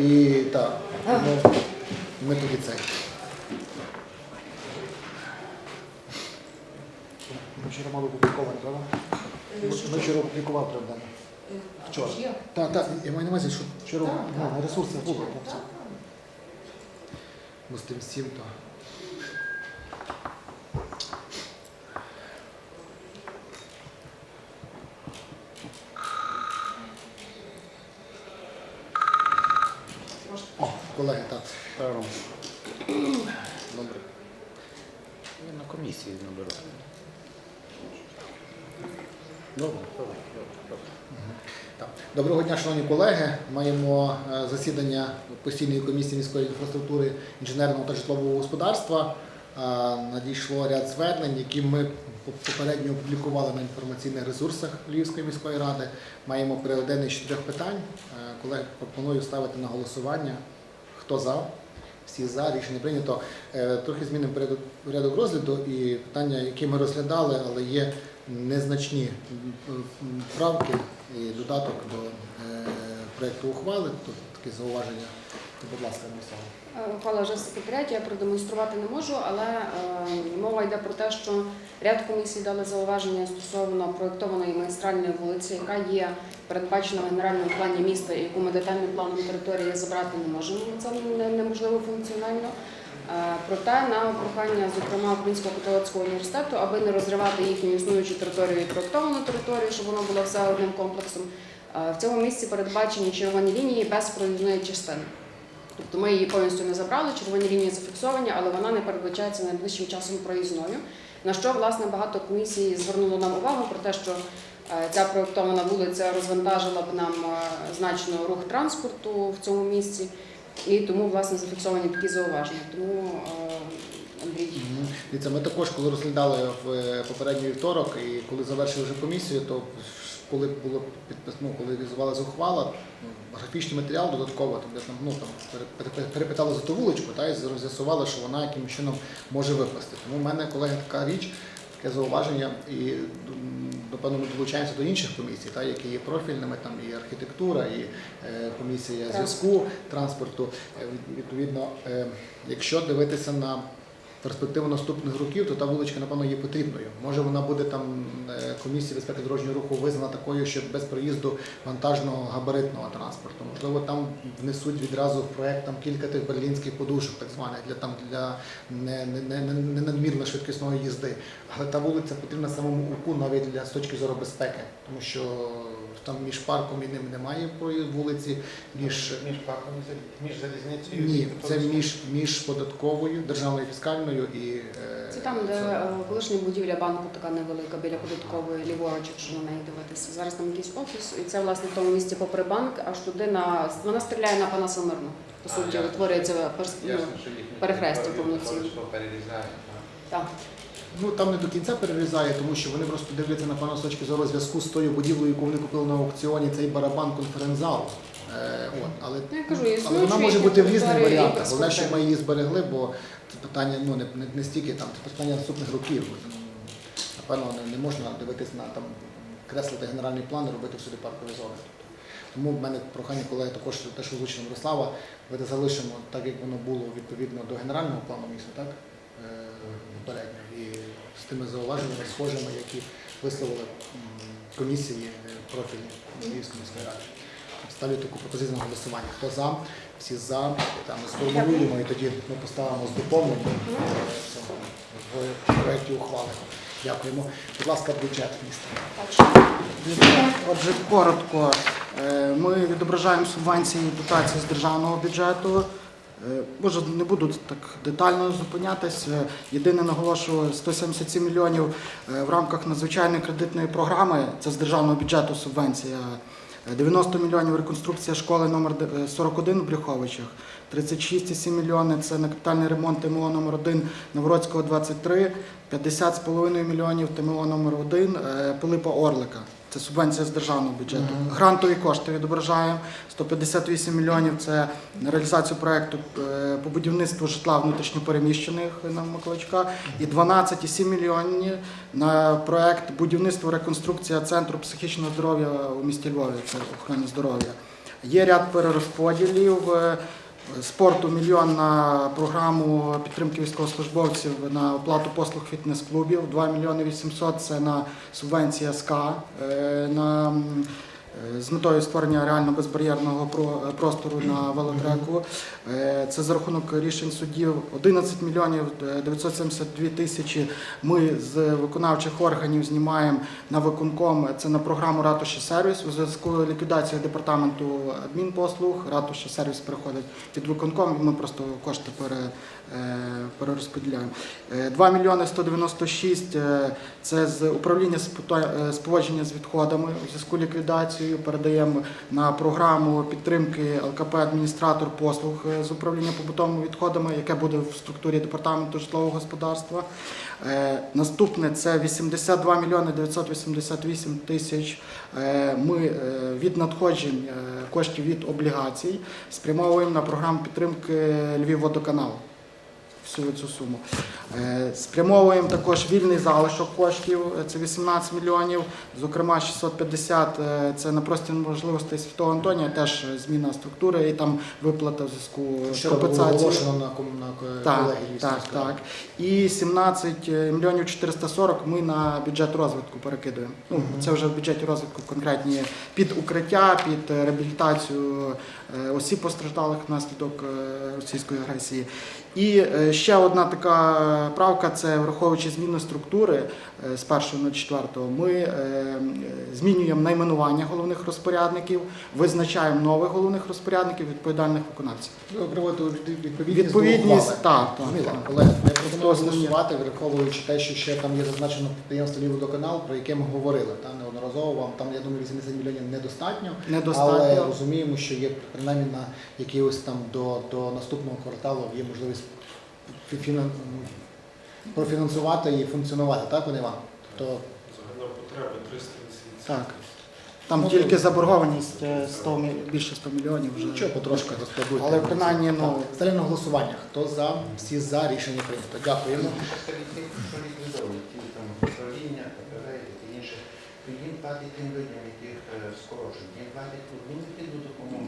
І так, тому ми тоді цей. Ми вчора мали опубліковані, правда? Ми вчора опублікував, правда. Вчора. Так, так, я маю на увазі, що вчора ну, ну, це. Бо з тим всім, то. Колеги, так. Добре. Я на комісії наберу. Добре, добре, добре. Так. Доброго дня, шановні колеги. Маємо е, засідання постійної комісії міської інфраструктури інженерного та житлового господарства. Е, Надійшло ряд звернень, які ми попередньо опублікували на інформаційних ресурсах Львівської міської ради. Маємо денний з чотирьох питань. Е, Колеги, пропоную ставити на голосування. Хто за? Всі за, рішення прийнято. Е, Трохи змінимо порядок, розгляду і питання, які ми розглядали, але є незначні правки і додаток до е, проєкту ухвали. Тут такі зауваження. Будь ласка, Мирослава. Е, Ухвала вже в секретаріаті, я продемонструвати не можу, але е, мова йде про те, що ряд комісій дали зауваження стосовно проєктованої магістральної вулиці, яка є передбачена в генеральному плані міста, яку ми детальним планом території забрати не можемо. Це неможливо функціонально. Е, Проте на прохання, зокрема, Українського католицького університету, аби не розривати їхню існуючу територію і проєктовану територію, щоб воно було все одним комплексом. В цьому місці передбачені червоні лінії без проїзної частини. Тобто ми її повністю не забрали, червоні лінії зафіксовані, але вона не передбачається найближчим часом проїзною. На що власне багато комісій звернуло нам увагу про те, що е, ця проєктована вулиця розвантажила б нам е, значно рух транспорту в цьому місці, і тому власне зафіксовані такі зауваження. Тому е, Андрій. Ми також, коли розглядали в попередній вівторок і коли завершили вже комісію, то коли було ну, коли візувалася ухвала, ну, графічний матеріал додатково, там, де там, ну, там, пере- пере- перепитали за ту вуличку та, і з'ясували, що вона якимось чином може випасти. Тому в мене, колеги, така річ, таке зауваження, і напевно ми долучаємося до інших комісій, та, які є профільними, там і архітектура, і е, комісія зв'язку, транспорту. Е, Відповідно, е, якщо дивитися на перспективу наступних років, то та вуличка, напевно, є потрібною. Може, вона буде там е, комісія безпеки дорожнього руху визнана такою, що без проїзду вантажного габаритного транспорту. Можливо, там внесуть відразу в проект там кілька тих берлінських подушок, так званих для там для не, не, не, не- надмірно швидкісної їзди. Але та вулиця потрібна самому УКУ навіть для з точки зору безпеки, тому що там між парком і ним немає вулиці, між Між парком і між залізницею. ні, це між, між податковою, державною фіскальною і е, Це там, де е, колишня будівля банку така невелика біля податкової, ліворуч, якщо на неї дивитися. Зараз там якийсь офіс, і це власне в тому місці попри банк, аж туди на вона стріляє на пана Самирну. По суті, утворюється ну, Ясно, що їхні перехрестя перерізає. так. Ну там не до кінця перерізає, тому що вони просто дивляться напевно з точки зору зв'язку з тою будівлею, яку вони купили на аукціоні, цей барабан конференц-зал. Е, от, але, Ну, я кажу, але вона може бути в різних варіантах. Головне, щоб ми її зберегли, бо це питання ну, не, не, не стільки там, це питання наступних років. Напевно, не, не можна дивитись на там креслити генеральний план і робити всюди паркові зони. Тому в мене прохання колеги також те, що озвучено Мирослава, давайте залишимо так, як воно було відповідно до генерального плану міста, так? Е, Попередньо. З тими зауваженнями, схожими, які висловили комісії е, профільні Львівської міської ради. Ставлю таку пропозицію на голосування. Хто за? Всі за. Там сформулюємо і тоді ми поставимо з доповненням в проєкті ухвали. Дякуємо. Будь ласка, бюджет міста. Отже, коротко, е, ми відображаємо субвенції і дотації з державного бюджету. Е, Може, не буду так детально зупинятись. Е, Єдине наголошую 177 мільйонів е, в рамках надзвичайної кредитної програми. Це з державного бюджету субвенція. Е, 90 мільйонів реконструкція школи номер де- е, 41 в Брюховичах. 36,7 мільйони це на капітальний ремонт ТМО номер 1 Новгородського 23, 50,5 мільйонів ТМО номер 1 е, Пилипа Орлика. Це субвенція з державного бюджету. Грантові кошти відображаємо. 158 мільйонів це на реалізацію проекту е, по будівництву житла внутрішньопереміщених на Миколачка. І 12,7 мільйонів на проект будівництво реконструкція центру психічного здоров'я у місті Львові. Це охорони здоров'я. Є ряд перерозподілів. Спорту мільйон на програму підтримки військовослужбовців на оплату послуг фітнес-клубів. 2 мільйони 800 – це на субвенція СК е, на з метою створення реально безбар'єрного про- простору на велотреку. Е, Це за рахунок рішень суддів 11 мільйонів е, 972 тисячі. Ми з виконавчих органів знімаємо на виконком. Це на програму ратуші сервіс у зв'язку з ліквідацією департаменту адмінпослуг. Ратуші сервіс переходить під виконком. Ми просто кошти е, перерозподіляємо. Е, 2 мільйони 196 е, це з управління з е, з поводження з відходами у зв'язку з ліквідацією. Передаємо на програму підтримки ЛКП адміністратор послуг е, з управління побутовими відходами, яке буде в структурі департаменту житлового господарства. Е, Наступне це 82 мільйони 988 тисяч. Е, Ми від надходжень коштів від облігацій спрямовуємо на програму підтримки Львівводоканалу всю цю суму. Е, Спрямовуємо також вільний залишок коштів, е, це 18 мільйонів, зокрема 650 е, це на простір можливостей Святого Антонія, теж зміна структури і там виплата в зв'язку з компенсацією. на, Так, колегії. так, так. І 17 мільйонів 440 ми на бюджет розвитку перекидуємо. Ну, це вже в бюджеті розвитку конкретні під укриття, під реабілітацію осіб постраждалих внаслідок російської агресії. І е, ще одна така правка це враховуючи зміну структури е, з 1.04, ми е, змінюємо найменування головних розпорядників, визначаємо нових головних розпорядників, відповідальних виконавців. Відповідність, так, так, Зрозуміло. так. Колеги, я пропоную голосувати, враховуючи те, що ще там є зазначено підприємство «Львівводоканал», про яке ми говорили. Там неодноразово вам там, я думаю, 80 мільйонів недостатньо. Недостатньо. Але розуміємо, що є принаймні на якихось там до, до наступного кварталу є можливість фінан- профінансувати і функціонувати, так, пане Іван? То Загальна потреба 380. Так. Там Ну, тільки заборгованість е, 100, мі- більше 100 мільйонів вже. нічого потрошки розкладуйте. Але принаймні, ну-. Ставлю на голосування. Хто за? Всі за рішення прийнято. Дякуємо. Що ліквідовують, ті там управління, КПВ і інше, то їм платять тим людям, яких е, скорочують, їм платять одну відповідну допомогу.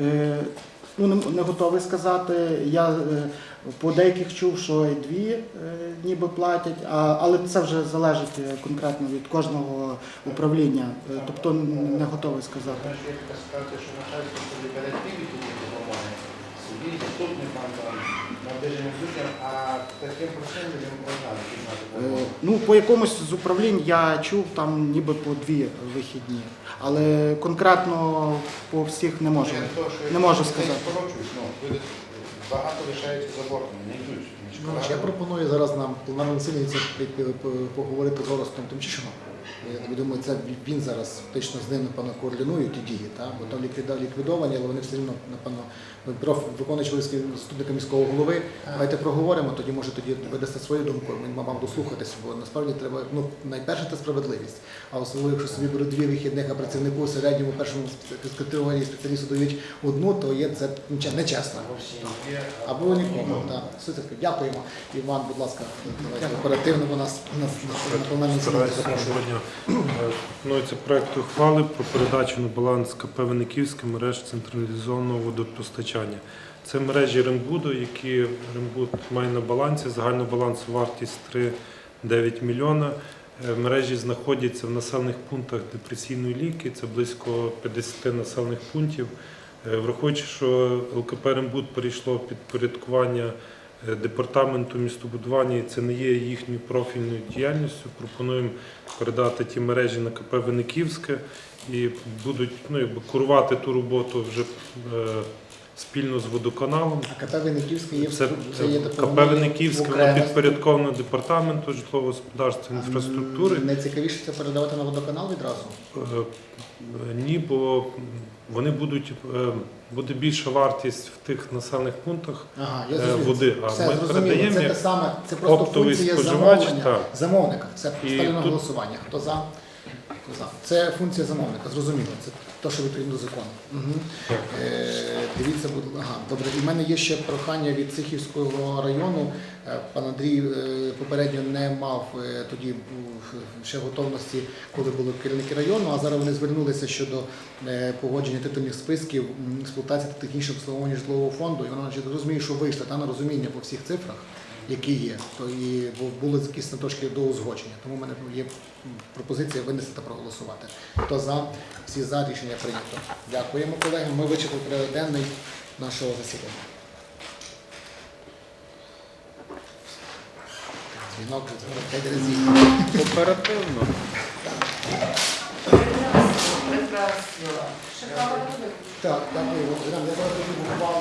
Е, Ну, не, не готовий сказати. Я е, по деяких чув, що і дві е, ніби платять, а, але це вже залежить е, конкретно від кожного управління. Е, Тобто не готовий сказати. Знаєш, є сказати, що начальство собі дві відповідні допомоги, собі, заступникам, там, наближеним людям, а таким простим людям можна Е. Ну, по якомусь з управлінь я чув там ніби по дві вихідні, але конкретно по всіх не можу. Не можу сказати. скорочують, ну, люди багато лишаються за бортом, не йдуть. Ну, Я пропоную зараз нам пленарному засіданні це пі- пі- пі- поговорити з Орестом Тимчишином. Я думаю, це він зараз фактично з ним напевно координує ті дії, так? бо там ліквідовані, але вони все одно, напевно, бюро виконуючи заступника міського голови. Давайте проговоримо, тоді може тоді видасте свою думку. Ми маємо дослухатися, бо насправді треба ну найперше це справедливість. А особливо, якщо собі беруть дві вихідних, а працівнику середньому першому спе- категорії спеціалісту дають одну, то є це нечесно. Або нікому. Так. Супер. Дякуємо. Іван, будь ласка, давайте оперативно у нас на, на, на пленарній засіданні Стараюся запрошую. Сьогодні. Е, Планується проект ухвали про передачу на баланс КП Винниківське мереж централізованого водопостачання. Це мережі Рембуду, які Рембуд має на балансі. Загальна балансова вартість 3,9 мільйона. Е, Мережі знаходяться в населених пунктах депресійної ліки, це близько 50 населених пунктів. Е, Враховуючи, що ЛКП Рембуд перейшло під порядкування е, департаменту містобудування, це не є їхньою профільною діяльністю. Пропонуємо передати ті мережі на КП Виниківське і будуть ну, якби, курувати ту роботу вже е, спільно з водоканалом. А КП Винниківське є, в- Це, це є КП допомога Винниківське, воно підпорядковано департаменту житлового господарства і інфраструктури. Найцікавіше це передавати на водоканал відразу. Е, е, Ні, бо вони будуть е, буде більша вартість в тих населених пунктах Ага, я е, води. А Все, ми передаємо Це те саме, це просто оптовий функція споживач. замовлення Так. замовника. Це ставлю на тут- голосування. Хто за? Це функція замовника, зрозуміло. Це те, що відповідно до закону. Угу. Е, дивіться, будь ага, добре. І в мене є ще прохання від Цихівського району. Е, Пан Андрій е, попередньо не мав е, тоді був ще готовності, коли були керівники району, а зараз вони звернулися щодо е, погодження титульних списків експлуатації та технічного обслуговування житлового фонду. І значить, розуміє, що вийшло та на розуміння по всіх цифрах, які є. То і були якісь на трошки до узгодження. Тому в мене є пропозиція винести та проголосувати. Хто за? Всі за рішення прийнято. Дякуємо, колеги. Ми вичерпали порядок денний нашого засідання. Дзвінок п'ять разів. Оперативно. Кава не. Так, дякую. Я зараз тоді буквально